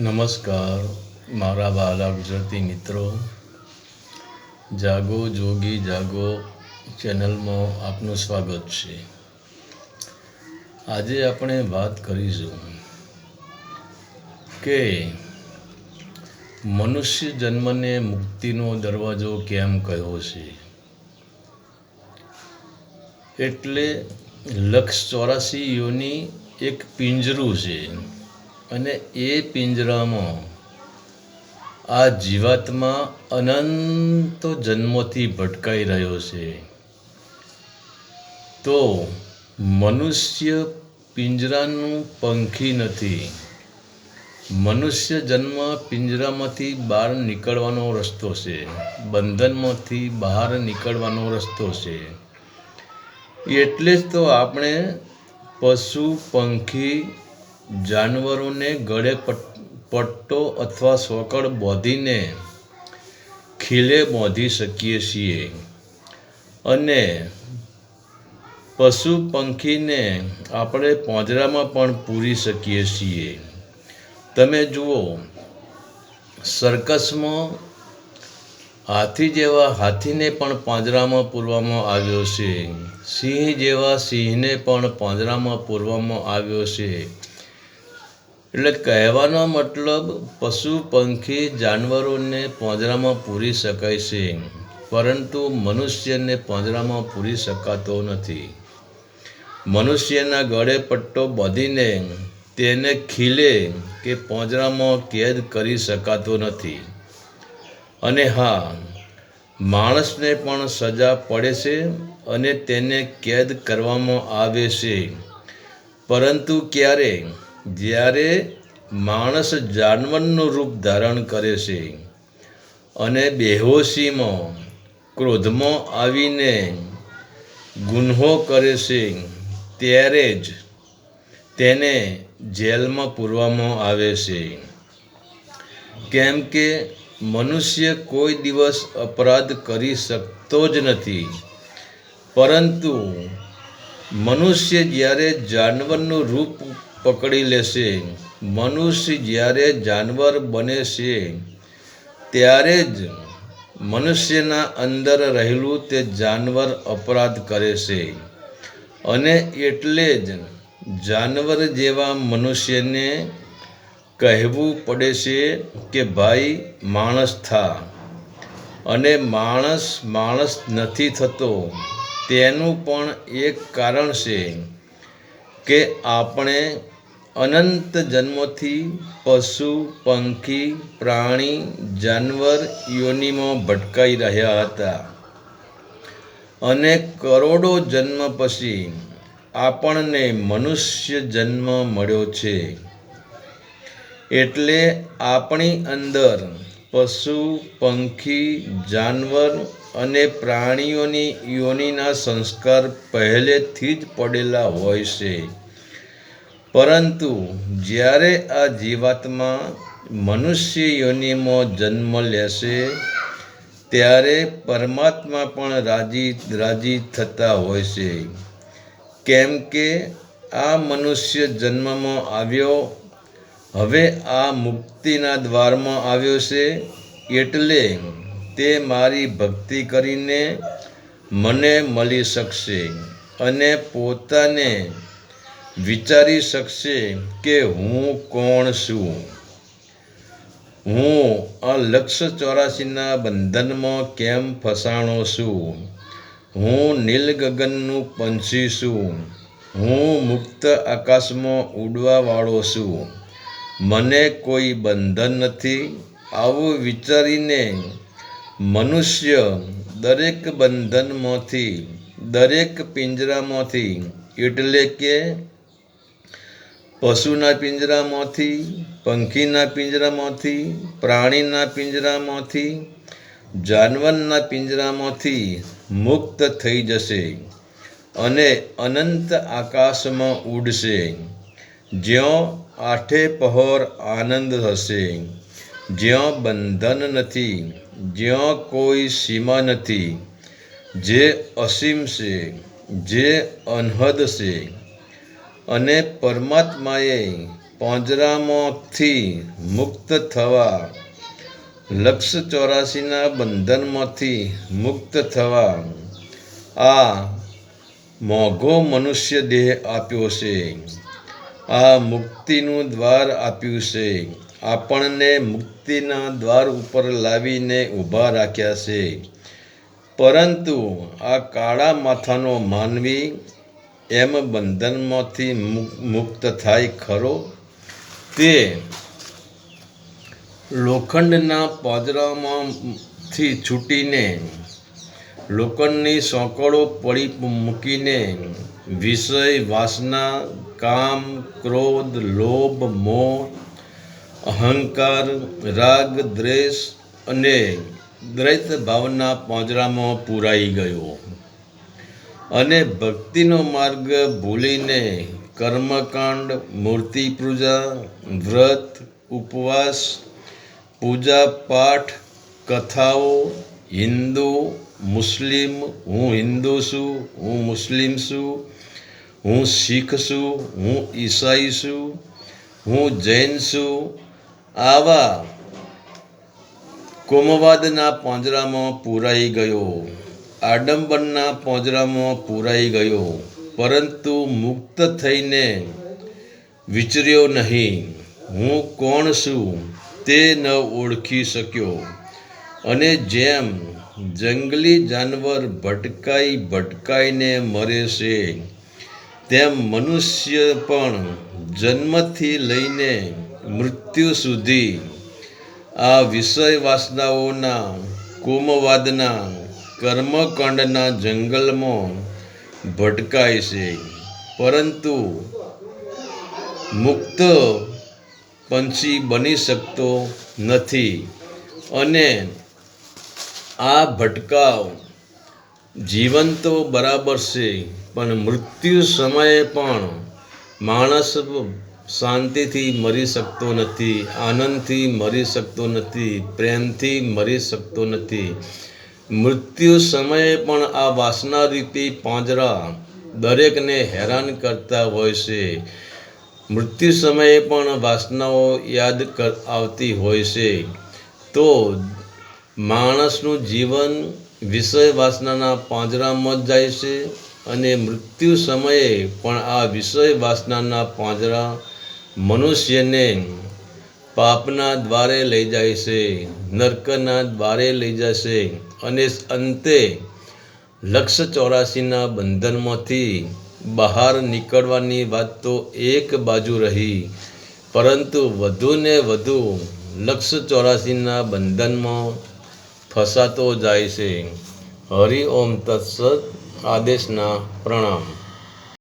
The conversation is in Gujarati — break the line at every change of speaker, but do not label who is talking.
નમસ્કાર, મારા વાલા ગુજરાતી મિત્રો. જાગો, જોગી, જાગો ચેનલમાં આપનું સ્વાગત છે. આજે આપણે વાત કરીશું કે મનુષ્ય જન્મને મુક્તિનો દરવાજો કેમ કહ્યો છે? એટલે લક્ષ ચોરાસી યોની એક પિંજરું છે. અને એ પિંજરામાં આ જીવાત્મા અનંત જન્મોથી ભટકાઈ રહ્યો છે. તો મનુષ્ય પિંજરાનું પંખી નથી. મનુષ્ય જન્મ પિંજરામાંથી બહાર નીકળવાનો રસ્તો છે. બંધનમાંથી બહાર નીકળવાનો રસ્તો છે. એટલે જ તો આપણે પશુ, પંખી જાનવરોને ગળે પટ- પટ્ટો અથવા સોકળ બાંધીને ખીલે બાંધી શકીએ છીએ. અને પશુ પંખીને આપણે પાંજરામાં પણ પૂરી શકીએ છીએ. તમે જુઓ, સર્કસમાં હાથી જેવા હાથીને પણ પાંજરામાં પૂરવામાં આવ્યો છે. સિંહ જેવા સિંહને પણ પાંજરામાં પૂરવામાં આવ્યો છે. એટલે કહેવાનો મતલબ પશુ, પંખી, જાનવરોને પાંજરામાં પૂરી શકાય છે, પરંતુ મનુષ્યને પાંજરામાં પૂરી શકાતો નથી. મનુષ્યના ગળે પટ્ટો બાંધીને તેને ખીલે કે પાંજરામાં કેદ કરી શકાતો નથી. અને હા, માણસને પણ સજા પડે છે અને તેને કેદ કરવામાં આવે છે. પરંતુ ક્યારે જ્યારે માણસ જાનવરનું રૂપ ધારણ કરે છે અને બેહોશીમાં, ક્રોધમાં આવીને ગુન્હો કરે છે, ત્યારે જ તેને જેલમાં પૂરવામાં આવે છે. કેમ કે મનુષ્ય કોઈ દિવસ અપરાધ કરી શકતો જ નથી. પરંતુ મનુષ્ય જ્યારે જાનવરનું રૂપ પકડી લેશે. મનુષ્ય જ્યારે જાનવર બને છે, ત્યારે જ મનુષ્યના અંદર રહેલું તે જાનવર અપરાધ કરે છે. અને એટલે જ જાનવર જેવા મનુષ્યને કહેવું પડે છે કે, ભાઈ, માણસ થા. અને માણસ માણસ નથી થતો. તેનું પણ એક કારણ છે કે, આપણે અનંત જન્મોથી પશુ, પંખી, પ્રાણી, જાનવર, યોનિમાં ભટકાઈ રહ્યા હતા. અને કરોડો જન્મ પછી આપણને મનુષ્ય જન્મ મળ્યો છે. એટલે આપણી અંદર પશુ, પંખી, જાનવર અને પ્રાણીઓની યોનિના સંસ્કાર પહેલેથી જ પડેલા હોય છે. પરંતુ જ્યારે આ જીવાત્મા મનુષ્ય યોનિમાં જન્મ લેશે, ત્યારે પરમાત્મા પણ રાજી રાજી થતા હોય છે. કેમ કે આ મનુષ્ય જન્મમાં આવ્યો, હવે આ મુક્તિના દ્વારમાં આવ્યો છે, એટલે તે મારી ભક્તિ કરીને મને મળી શકશે અને પોતાને વિચારી શકશે કે હું કોણ છું? હું આ લક્ષ ચોરાસીના બંધનમાં કેમ ફસાણો છું? હું નીલગગનનું પંછી છું. હું મુક્ત આકાશમાં ઉડવાવાળો છું. મને કોઈ બંધન નથી. આવું વિચારીને મનુષ્ય દરેક બંધનમાંથી, દરેક પિંજરામાંથી, એટલે કે પશુના પિંજરામાંથી, પંખીના પિંજરામાંથી, પ્રાણીના પિંજરામાંથી, જાનવરના પિંજરામાંથી મુક્ત થઈ જશે અને અનંત આકાશમાં ઉડશે. જ્યાં આઠે પહોર આનંદ હશે, જ્યાં બંધન નથી, જ્યાં કોઈ સીમા નથી. જે અસીમ છે, જે અનહદ છે અને પરમાત્માએ પાંજરામાંથી મુક્ત થવા, લક્ષ ચોરાસીના બંધનમાંથી મુક્ત થવા, આ મોઘો મનુષ્ય દેહ આપ્યો છે. આ મુક્તિનું દ્વાર આપ્યું છે. આપણને મુક્તિના દ્વાર ઉપર લાવીને ઊભા રાખ્યા છે. પરંતુ આ કાળા માથાનો માનવી એમ બંધનમાંથી મુક- મુક્ત થાય ખરો? તે લોખંડના પાંજરામાંથી છૂટીને, લોખંડની સોંકળો પડી મૂકીને, વિષય, વાસના, કામ, ક્રોધ, લોભ, મોહ, અહંકાર, રાગ, દ્વેષ અને દ્વૈત ભાવના પાંજરામાં પૂરાઈ ગયો. અને ભક્તિનો માર્ગ ભૂલીને કર્મકાંડ, મૂર્તિ પૂજા, વ્રત, ઉપવાસ, પૂજા પાઠ, કથાઓ, હિન્દુ, મુસ્લિમ, હું હિન્દુ છું, હું મુસ્લિમ છું, હું શીખ છું, હું ઈસાઈ છું, હું જૈન છું, આવા કોમવાદના પાંજરામાં પૂરાઈ ગયો. આડંબરના પોંજરામાં પૂરાઈ ગયો, પરંતુ મુક્ત થઈને વિચર્યો નહીં. હું કોણ છું તે ન ઓળખી શક્યો. અને જેમ જંગલી જાનવર ભટકાઈ ભટકાઈને મરે છે, તેમ મનુષ્ય પણ જન્મથી લઈને મૃત્યુ સુધી આ વિષય વાસનાઓના કોમવાદના કર્મકાંડના જંગલમાં ભટકાય છે. પરંતુ મુક્ત પંછી બની શકતો નથી અને આ ભટકાવ જીવન તો બરાબર છે. પણ મૃત્યુ સમયે પણ માણસ શાંતિથી મરી શકતો નથી, આનંદથી મરી શકતો નથી, પ્રેમથી મરી શકતો નથી. મૃત્યુ સમયે પણ આ વાસના રીતિ પાંજરા દરેકને હેરાન કરતા હોય છે. મૃત્યુ સમયે પણ વાસનાઓ યાદ કર, આવતી હોય છે. તો માણસનું જીવન વિષય વાસનાના પાંજરામાં જ જાય છે અને મૃત્યુ સમયે પણ આ વિષય વાસનાના પાંજરા મનુષ્યને પાપના દ્વારે લઈ જાય છે, નર્કના દ્વારે લઈ જશે અને અંતે લક્ષ ચોરાસીના બંધનમાંથી બહાર નીકળવાની વાત તો એક બાજુ રહી, પરંતુ વધુને વધુ લક્ષ ચોરાસીના બંધનમાં ફસાતો જાય છે. હરિ ઓમ તત્સત આદેશના પ્રણામ.